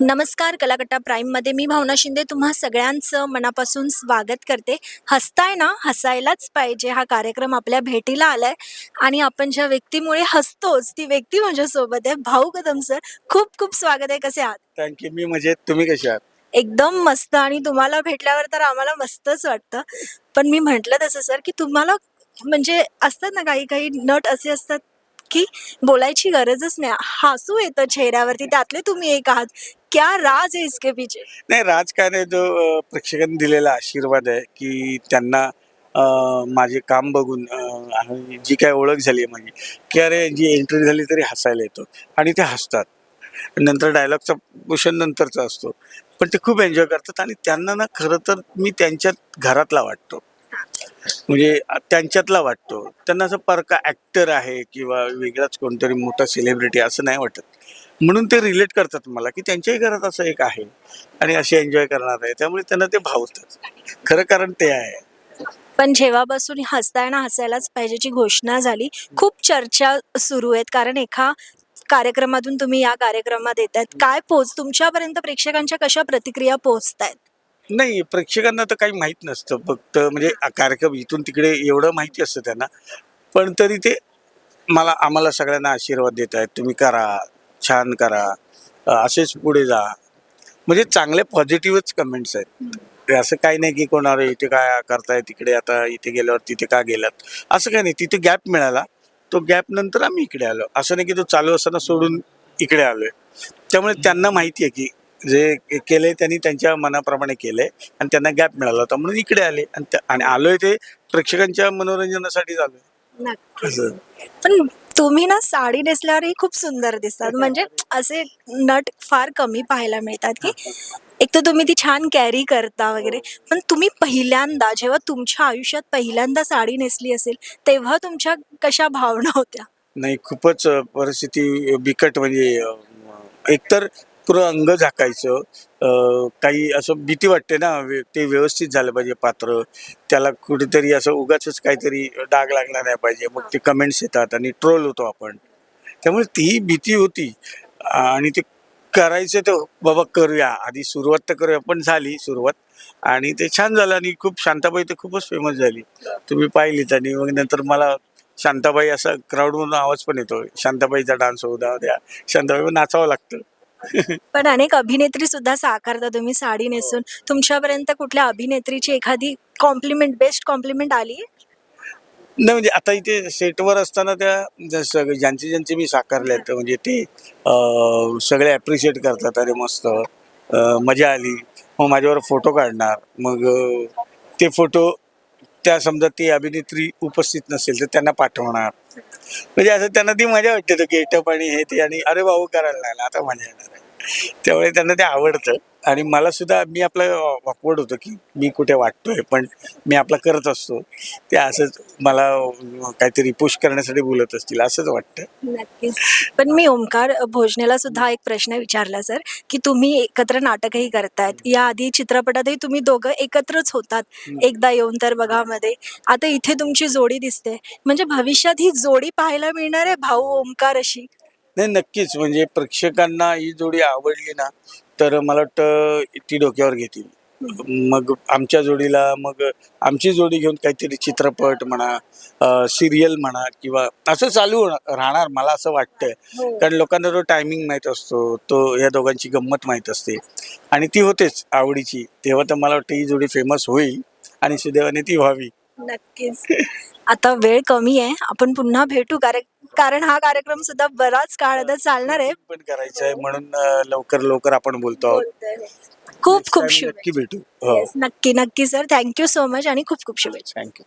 नमस्कार कलाकट्टा प्राईममध्ये मी भावना शिंदे तुम्हा सगळ्यांचं मनापासून स्वागत करते. हसताय ना? हसायलाच पाहिजे हा कार्यक्रम आपल्या भेटीला आलाय. आणि आपण ज्या व्यक्तीमुळे हसतोच ती व्यक्ती माझ्यासोबत आहे. भाऊ कदम सर खूप खूप स्वागत आहे. कसे आहात? थँक्यू मी मजेत. तुम्ही कशा आहात? एकदम मस्त. आणि तुम्हाला भेटल्यावर तर आम्हाला मस्तच वाटतं. पण मी म्हटलं तसं सर की तुम्हाला म्हणजे असतात ना काही काही नट असे असतात की बोलायची गरजच नाही. हसू येतं चेहऱ्यावरती. त्यातले तुम्ही एक आहात. क्या राज आहे इसके पीछे? नाही राजकारण जो प्रेक्षकांनी दिलेला आशीर्वाद आहे की त्यांना अं, माझे काम बघून अं, आणि जी काय ओळख झाली आहे माझी की अरे जी एंट्री झाली तरी हसायला येतो आणि ते हसतात. नंतर डायलॉगचा पोषण नंतरचा असतो. पण ते खूप एन्जॉय करतात आणि त्यांना ना खरं तर मी त्यांच्यात घरातला वाटतो. म्हणजे त्यांच्यातला वाटतो. त्यांना असं परका ॲक्टर आहे किंवा वेगळाच कोणतरी मोठा सेलिब्रिटी असं नाही वाटत. म्हणून ते रिलेट करतात मला की त्यांच्याही घरात असं एक आहे आणि असे एन्जॉय करणार आहे. त्यामुळे त्यांना ते भावतात खरं कारण ते आहे. पण जेव्हापासून हसताय ना हसायलाच पाहिजेची घोषणा झाली खूप चर्चा सुरू आहेत. कारण एका कार्यक्रमातून तुम्ही या कार्यक्रमात येत आहेत काय पोच तुमच्यापर्यंत प्रेक्षकांच्या कशा प्रतिक्रिया पोहोचतायत? नाही प्रेक्षकांना तर काही माहीत नसतं. फक्त म्हणजे कार्यक्रम इथून तिकडे एवढं माहिती असतं त्यांना. पण तरी ते मला आम्हाला सगळ्यांना आशीर्वाद देत आहेत तुम्ही करा. छान करा असेच पुढे जा. म्हणजे चांगले पॉझिटिव्हच कमेंट्स आहेत. असं काही नाही की कोणाला इथे काय करताय तिकडे आता इथे गेल्यावर तिथे का गेलात. असं काही नाही. तिथे गॅप मिळाला तो गॅप नंतर आम्ही इकडे आलो. असं नाही की तो चालू असताना सोडून इकडे आलोय. त्यामुळे त्यांना माहिती आहे की जे के- केलंय त्यांनी त्यांच्या मनाप्रमाणे केलंय आणि त्यांना गॅप मिळाला होता म्हणून इकडे आले. आणि आलोय ते प्रेक्षकांच्या मनोरंजनासाठी आलोय असं. पण तुम्ही ना साडी नेसल्यावरही खूप सुंदर दिसतात. म्हणजे असे नट फार कमी पाहायला मिळतात की एक तर तुम्ही ती छान कॅरी करता वगैरे. पण तुम्ही पहिल्यांदा जेव्हा तुमच्या आयुष्यात पहिल्यांदा साडी नेसली असेल तेव्हा तुमच्या कशा भावना होत्या? नाही खूपच परिस्थिती बिकट म्हणजे एकतर पुरं अंग झाकायचं. काही असं भीती वाटते ना ते व्यवस्थित झालं पाहिजे पात्र. त्याला कुठेतरी असं उगाच काहीतरी डाग लागला नाही पाहिजे. मग ते कमेंट्स येतात आणि ट्रोल होतो आपण. त्यामुळे ती भीती होती. आणि ते करायचं तर बाबा करूया. आधी सुरुवात तर करूया पण झाली सुरुवात. आणि ते छान झालं आणि खूप शांताबाई तर खूपच फेमस झाली. तुम्ही पाहिली आणि मग नंतर मला शांताबाई असा क्राऊडमधून आवाज पण येतो. शांताबाईचा डान्स होऊ द्या शांताबाई नाचावं लागतं. पण अनेक अभिनेत्री सुद्धा साकारता. तुम्ही साडी नेसून. तुमच्यापर्यंत कुठल्या अभिनेत्रीची एखादी कॉम्प्लिमेंट बेस्ट कॉम्प्लिमेंट आली? नाही म्हणजे आता इथे सेटवर असताना त्या सगळे सग ज्यांचे ज्यांचे मी साकारले आहेत म्हणजे ते अं, सगळे ॲप्रिशिएट करतात. अरे मस्त. अं, मजा आली. मग माझ्यावर फोटो काढणार. मग अं, ते फोटो त्या समजा ती अभिनेत्री उपस्थित नसेल तर त्यांना पाठवणार. म्हणजे असं त्यांना ती मजा वाटते तो गेटअप आणि हे ते आणि अरे भाऊ करायला लागला आता मजा येणार आहे. त्यामुळे त्यांना ते आवडतं. आणि मला सुद्धा मी आपलं ऑकवर्ड होतं की मी कुठे वाटतोय पण मी आपलं करत असतो. ते असंच मला काहीतरी पुश करण्यासाठी बोलत असतील असंच वाटतं. नक्कीच. पण मी ओंकार भोजनेला सुद्धा एक प्रश्न विचारला सर की तुम्ही एकत्र नाटकही करतायत. याआधी चित्रपटातही तुम्ही दोघं एकत्रच होतात. एकदा येऊन तर बघा मध्ये आता इथे तुमची जोडी दिसते. म्हणजे भविष्यात ही जोडी पाहायला मिळणार आहे भाऊ ओंकार अशी? नाही नक्कीच. म्हणजे प्रेक्षकांना ही जोडी आवडली ना तर मला वाटतं ती डोक्यावर घेतील. मग आमच्या जोडीला मग आमची जोडी घेऊन काहीतरी चित्रपट म्हणा सिरियल म्हणा किंवा असं चालू होणार- राहणार मला असं वाटतंय. कारण लोकांना तो टायमिंग माहीत असतो तो या दोघांची गंमत माहीत असते. आणि ती होतेच आवडीची. तेव्हा तर मला वाटतं ही जोडी फेमस होईल आणि सुदैवाने ती व्हावी. नक्कीच. आता वेळ कमी आहे. आपण पुन्हा भेटू. कारण कारण हा कार्यक्रम सुद्धा बराच काळ आता चालणार आहे. पण करायचं आहे म्हणून अं, लवकर लवकर आपण बोलतो आहोत. खूप खूप शुभेच्छा. नक्की भेटू. हो. नक्की नक्की सर थँक्यू सो मच आणि खूप खूप शुभेच्छा. थँक्यू